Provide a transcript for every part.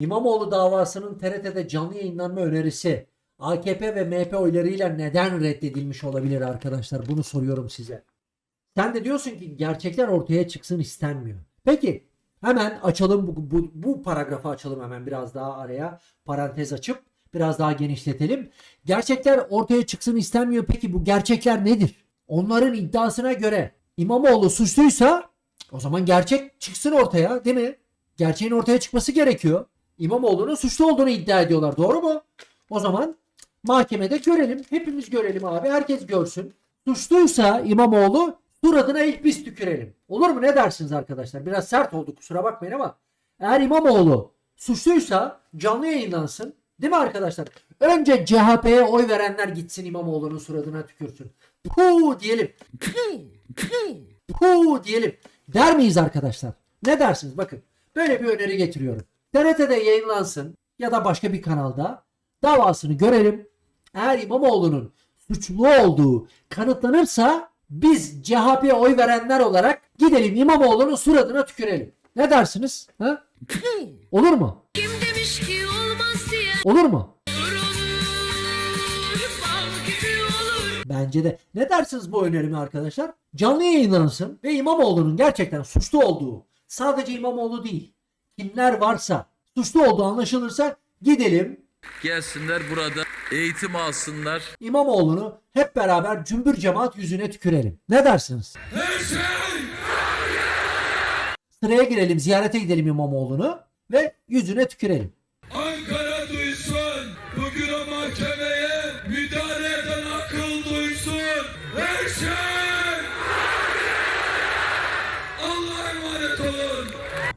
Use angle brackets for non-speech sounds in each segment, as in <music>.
İmamoğlu davasının TRT'de canlı yayınlanma önerisi AKP ve MHP oylarıyla neden reddedilmiş olabilir arkadaşlar? Bunu soruyorum size. Sen de diyorsun ki gerçekler ortaya çıksın istenmiyor. Peki hemen açalım bu, bu, bu paragrafı açalım hemen biraz daha araya parantez açıp biraz daha genişletelim. Gerçekler ortaya çıksın istenmiyor. Peki bu gerçekler nedir? Onların iddiasına göre İmamoğlu suçluysa o zaman gerçek çıksın ortaya değil mi? Gerçeğin ortaya çıkması gerekiyor. İmamoğlu'nun suçlu olduğunu iddia ediyorlar. Doğru mu? O zaman mahkemede görelim. Hepimiz görelim abi. Herkes görsün. Suçluysa İmamoğlu suratına ilk biz tükürelim. Olur mu? Ne dersiniz arkadaşlar? Biraz sert oldu kusura bakmayın ama eğer İmamoğlu suçluysa canlı yayınlansın. Değil mi arkadaşlar? Önce CHP'ye oy verenler gitsin İmamoğlu'nun suratına tükürsün. Puh diyelim. Puh diyelim. Der miyiz arkadaşlar? Ne dersiniz? Bakın böyle bir öneri getiriyorum. TRT'de yayınlansın ya da başka bir kanalda davasını görelim. Eğer İmamoğlu'nun suçlu olduğu kanıtlanırsa biz CHP'ye oy verenler olarak gidelim İmamoğlu'nun suratına tükürelim. Ne dersiniz? Ha? <laughs> Olur mu? Kim demiş ki olmaz diye Olur mu? Bence de. Ne dersiniz bu önerime arkadaşlar? Canlı yayınlansın ve İmamoğlu'nun gerçekten suçlu olduğu, sadece İmamoğlu değil, kimler varsa suçlu olduğu anlaşılırsa gidelim Gelsinler burada eğitim alsınlar. İmamoğlu'nu hep beraber cümbür cemaat yüzüne tükürelim. Ne dersiniz? Sıraya girelim, ziyarete gidelim İmamoğlu'nu ve yüzüne tükürelim. Ankara duysun, bugün o mahkemeye müdahale eden akıl duysun. Her şey Allah'a emanet olun.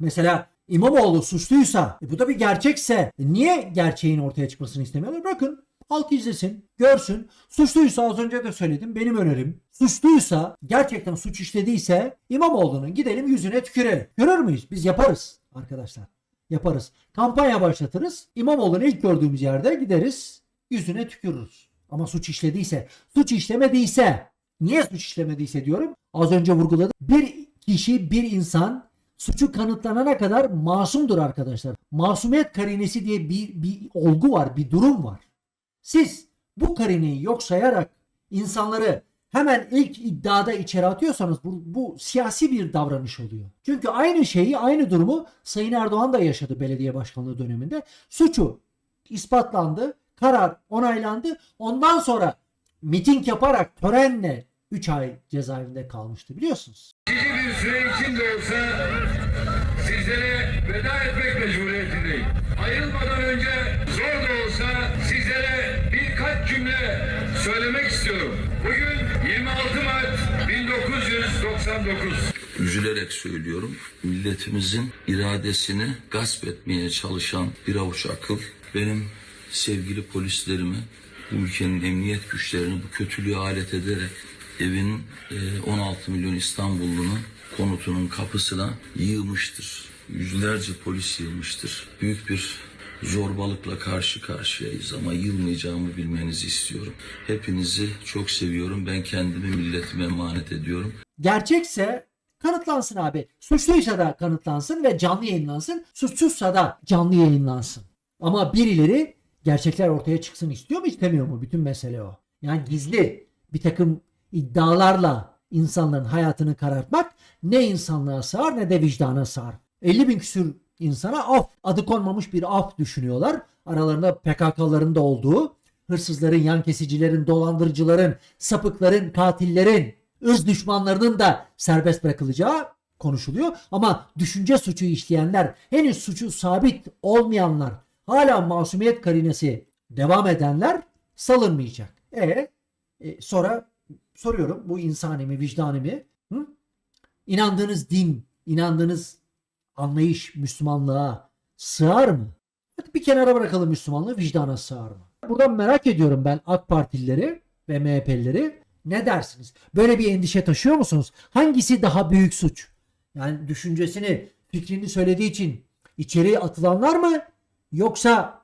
Mesela İmamoğlu suçluysa, e bu da bir gerçekse e niye gerçeğin ortaya çıkmasını istemiyorlar? Bakın halk izlesin, görsün. Suçluysa az önce de söyledim benim önerim. Suçluysa, gerçekten suç işlediyse İmamoğlu'nun gidelim yüzüne tükürelim. Görür müyüz? Biz yaparız arkadaşlar. Yaparız. Kampanya başlatırız. İmamoğlu'nu ilk gördüğümüz yerde gideriz, yüzüne tükürürüz. Ama suç işlediyse, suç işlemediyse, niye suç işlemediyse diyorum. Az önce vurguladım. Bir kişi, bir insan suçu kanıtlanana kadar masumdur arkadaşlar. Masumiyet karinesi diye bir, bir olgu var, bir durum var. Siz bu karineyi yok sayarak insanları hemen ilk iddiada içeri atıyorsanız bu, bu siyasi bir davranış oluyor. Çünkü aynı şeyi, aynı durumu Sayın Erdoğan da yaşadı belediye başkanlığı döneminde. Suçu ispatlandı, karar onaylandı. Ondan sonra miting yaparak törenle 3 ay cezaevinde kalmıştı biliyorsunuz. Cici bir süre içinde olsa sizlere veda etmek mecburiyetindeyim. Ayrılmadan önce zor da olsa sizlere birkaç cümle söylemek istiyorum. Bugün 26 Mart 1999. Üzülerek söylüyorum. Milletimizin iradesini gasp etmeye çalışan bir avuç akıl benim sevgili polislerimi bu ülkenin emniyet güçlerini bu kötülüğe alet ederek evin e, 16 milyon İstanbullunun konutunun kapısına yığmıştır. Yüzlerce polis yığmıştır. Büyük bir zorbalıkla karşı karşıyayız ama yılmayacağımı bilmenizi istiyorum. Hepinizi çok seviyorum. Ben kendimi milletime emanet ediyorum. Gerçekse kanıtlansın abi. Suçluysa da kanıtlansın ve canlı yayınlansın. Suçsuzsa da canlı yayınlansın. Ama birileri gerçekler ortaya çıksın istiyor mu istemiyor mu? Bütün mesele o. Yani gizli bir takım iddialarla insanların hayatını karartmak ne insanlığa sığar ne de vicdana sığar. 50 bin küsür insana af, adı konmamış bir af düşünüyorlar. Aralarında PKK'ların da olduğu, hırsızların, yan kesicilerin, dolandırıcıların, sapıkların, katillerin, ırz düşmanlarının da serbest bırakılacağı konuşuluyor. Ama düşünce suçu işleyenler, henüz suçu sabit olmayanlar, hala masumiyet karinesi devam edenler salınmayacak. E, e sonra soruyorum bu insani mi, vicdani? Hı? İnandığınız din, inandığınız anlayış Müslümanlığa sığar mı? Hadi bir kenara bırakalım Müslümanlığı vicdana sığar mı? Buradan merak ediyorum ben AK Partilileri ve MHP'lileri. Ne dersiniz? Böyle bir endişe taşıyor musunuz? Hangisi daha büyük suç? Yani düşüncesini, fikrini söylediği için içeriye atılanlar mı? Yoksa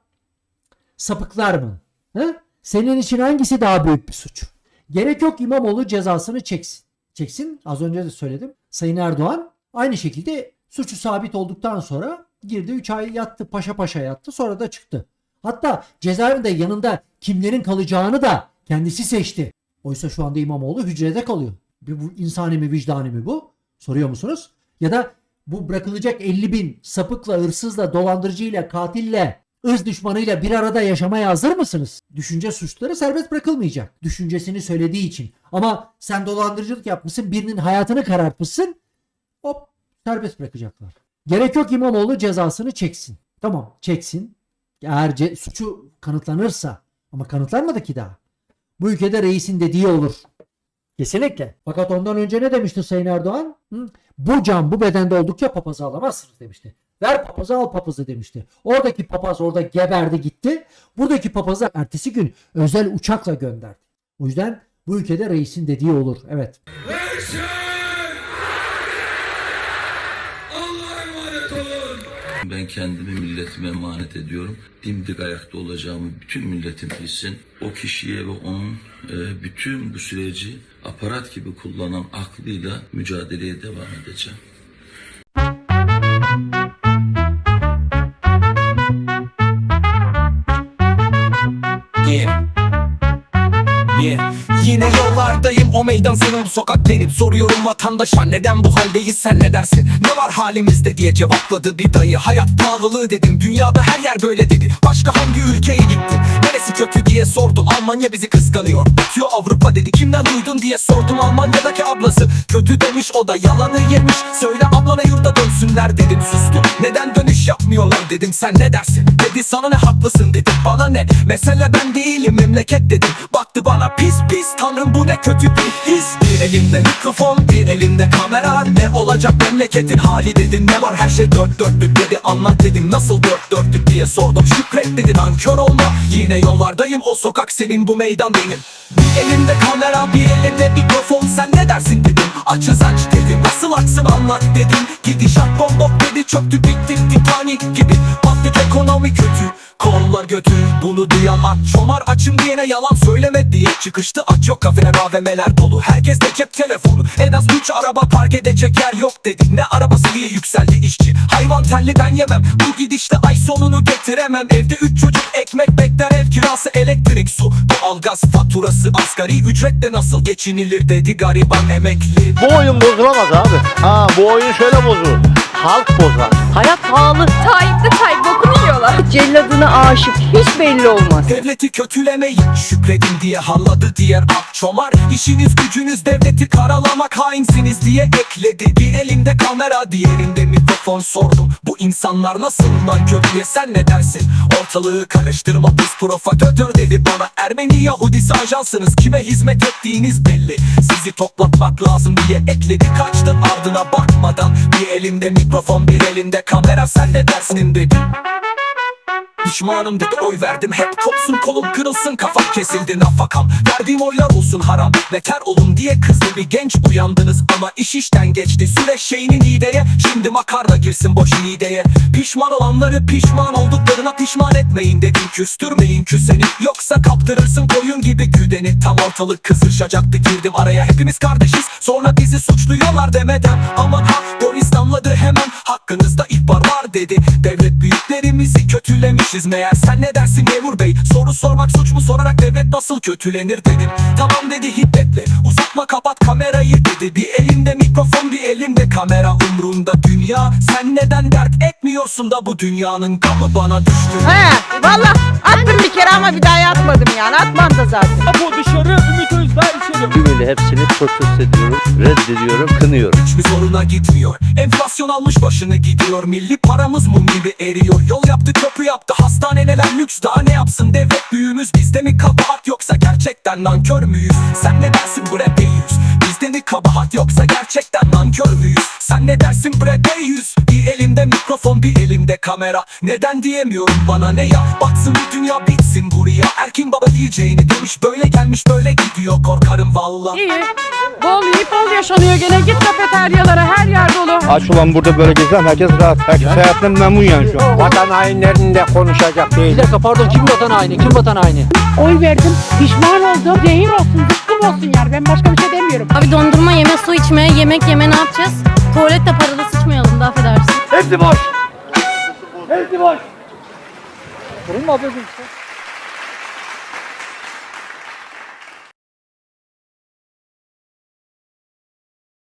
sapıklar mı? He? Senin için hangisi daha büyük bir suç? Gerek yok İmamoğlu cezasını çeksin. Çeksin. Az önce de söyledim. Sayın Erdoğan aynı şekilde suçu sabit olduktan sonra Girdi 3 ay yattı paşa paşa yattı sonra da çıktı. Hatta cezaevinde yanında kimlerin kalacağını da kendisi seçti. Oysa şu anda İmamoğlu hücrede kalıyor. Bir bu insani mi vicdani mi bu? Soruyor musunuz? Ya da bu bırakılacak 50 bin sapıkla, hırsızla, dolandırıcıyla, katille, ırz düşmanıyla bir arada yaşamaya hazır mısınız? Düşünce suçları serbest bırakılmayacak. Düşüncesini söylediği için. Ama sen dolandırıcılık yapmışsın, birinin hayatını karartmışsın. Hop serbest bırakacaklar. Gerek yok İmamoğlu cezasını çeksin. Tamam çeksin. Eğer ce- suçu kanıtlanırsa ama kanıtlanmadı ki daha. Bu ülkede reisin dediği olur. Kesinlikle. Fakat ondan önce ne demişti Sayın Erdoğan? Hı? Bu can bu bedende oldukça papazı alamazsınız demişti. Ver papazı al papazı demişti. Oradaki papaz orada geberdi gitti. Buradaki papazı ertesi gün özel uçakla gönderdi. O yüzden bu ülkede reisin dediği olur. Evet. Ben kendimi milletime emanet ediyorum. Dimdik ayakta olacağımı bütün milletim bilsin. O kişiye ve onun e, bütün bu süreci aparat gibi kullanan aklıyla mücadeleye devam edeceğim. Yollardayım o meydan bu sokak benim. Soruyorum vatandaşa neden bu haldeyiz? Sen ne dersin? Ne var halimizde? diye cevapladı bir dayı. Hayat pahalılığı dedim. Dünyada her yer böyle dedi. Başka hangi ülkeye gittin? Neresi kötü? diye sordum Almanya bizi kıskanıyor. Bitiyor Avrupa dedi. Kimden duydun? diye sordum. Almanya'daki ablası. Kötü demiş o da yalanı yemiş. Söyle ablana yurda dönsünler dedim. Sustu Neden dönüş yapmıyorlar? dedim. Sen ne dersin? Dedi. Sana ne haklısın dedim bana ne? Mesele ben değilim memleket dedim. Baktı bana pis pis tanrım bu ne kötü bir his? Bir elimde mikrofon bir elimde kamera. Ne olacak memleketin hali dedin? Ne var? Her şey dört dörtlük dedi. Anlat dedim nasıl dört dörtlük diye sordum. Şükret dedi nankör olma. Yine yollardayım o sokak senin bu meydan benim Bir elimde kamera bir elimde mikrofon. Sen ne dersin dedim. Açız aç dedim. Nasıl aksın anlat dedim. Gidişat bombok dedi. Çöktü bitti Titanic gibi. Battık ekonomi kötü Kollar götü bunu duyan aç. Çomar açım diyene yalan söyleme diye. Çıkıştı aç yok kafeler AVM'ler dolu. Herkes de cep telefonu. En az 3 araba park edecek yer yok dedik. Ne arabası diye yükseldi işçi. Hayvan telli ben yemem. Bu gidişte ay sonunu getiremem. Evde 3 çocuk ekmek bekler ev kirası elektrik su. Doğalgaz faturası asgari ücretle nasıl geçinilir dedi gariban emekli. Bu oyun bozulamaz abi. Ha bu oyun şöyle bozulur. Halk bozar. Hayat pahalı. Tayyip de Tayyip bokunu yiyorlar. Celladına aşık hiç belli olmaz. Devleti kötülemeyin şükredin diye halladı diğer ak çomar. İşiniz gücünüz devleti karalamak hainsiniz diye ekledi. Bir elimde kamera diğerinde mikrofon sordum. Bu insanlar nasıl lan kötüye? Sen ne dersin? Ortalığı karıştırma biz provokatör dedi bana. Ermeni Yahudisi ajansınız kime hizmet ettiğiniz belli. Sizi toplatmak lazım diye ekledi. Kaçtın ardına bakmadan. Bir elimde mikrofon bir elinde kamera. Sen ne dersin dedi Pişmanım dedi oy verdim hep. Kopsun kolum kırılsın kafam kesildi nafakam. Verdiğim oylar olsun haram beter olun diye kızdı. Bir genç uyandınız Ama iş işten geçti. Süreç şeyinin ideye Şimdi makarna girsin boş ideye Pişman olanları pişman olduklarına pişman etmeyin dedim. Küstürmeyin küseni yoksa kaptırırsın koyun gibi güdeni. Tam ortalık kızışacaktı girdim araya. Hepimiz kardeşiz Sonra bizi suçluyorlar demeden. Aman ha polis damladı hemen. Hakkınızda ihbar var dedi. Devlet büyüklerimizi kötülemişiz. Meğer Sen ne dersin memur bey? Soru sormak suç mu? Sorarak devlet nasıl kötülenir dedim. Tamam dedi hiddetle. Uzatma kapat kamerayı dedi. Bir elimde mikrofon bir elimde kamera. Umrunda dünya. Sen neden dert etmiyorsun da bu dünyanın gamı bana düştü? He valla attım bir kere ama bir daha atmadım yani. Atmam da zaten. Tümüyle hepsini protesto ediyorum, reddediyorum, kınıyorum. Hiçbir zoruna gitmiyor. Enflasyon almış başını gidiyor. Milli paramız mum gibi eriyor. Yol yaptı köprü yaptı. Hastaneler lüks. Daha ne yapsın Devlet? Büyüğümüz bizde mi kabahat Yoksa gerçekten nankör müyüz? Sen ne dersin bu rap yüz Bizde mi kabahat yoksa gerçekten nankör müyüz? Sen ne dersin bre yüz Bir elimde mikrofon bir elimde kamera. Neden diyemiyorum bana ne ya? Baksın bir dünya bitsin buraya Erkin baba diyeceğini demiş Böyle gelmiş böyle gidiyor korkarım valla İyi. Bol yiyip bol yaşanıyor gene git kafeteryalara her yer dolu. Aç ulan burada böyle gezen herkes rahat. Herkes hayatından memnun yani şu an. Vatan hainlerinde konuşacak değil. Bir dakika pardon kim vatan haini? Kim vatan haini? Oy verdim. Pişman oldum. Zehir olsun, zıkkım olsun yani. Ben başka bir şey demiyorum. Abi dondurma yeme, su içme, yemek yeme ne yapacağız? Tuvalette paralı sıçmayalım da affedersin. Hepsi boş. Hepsi boş. Durun mu abi işte?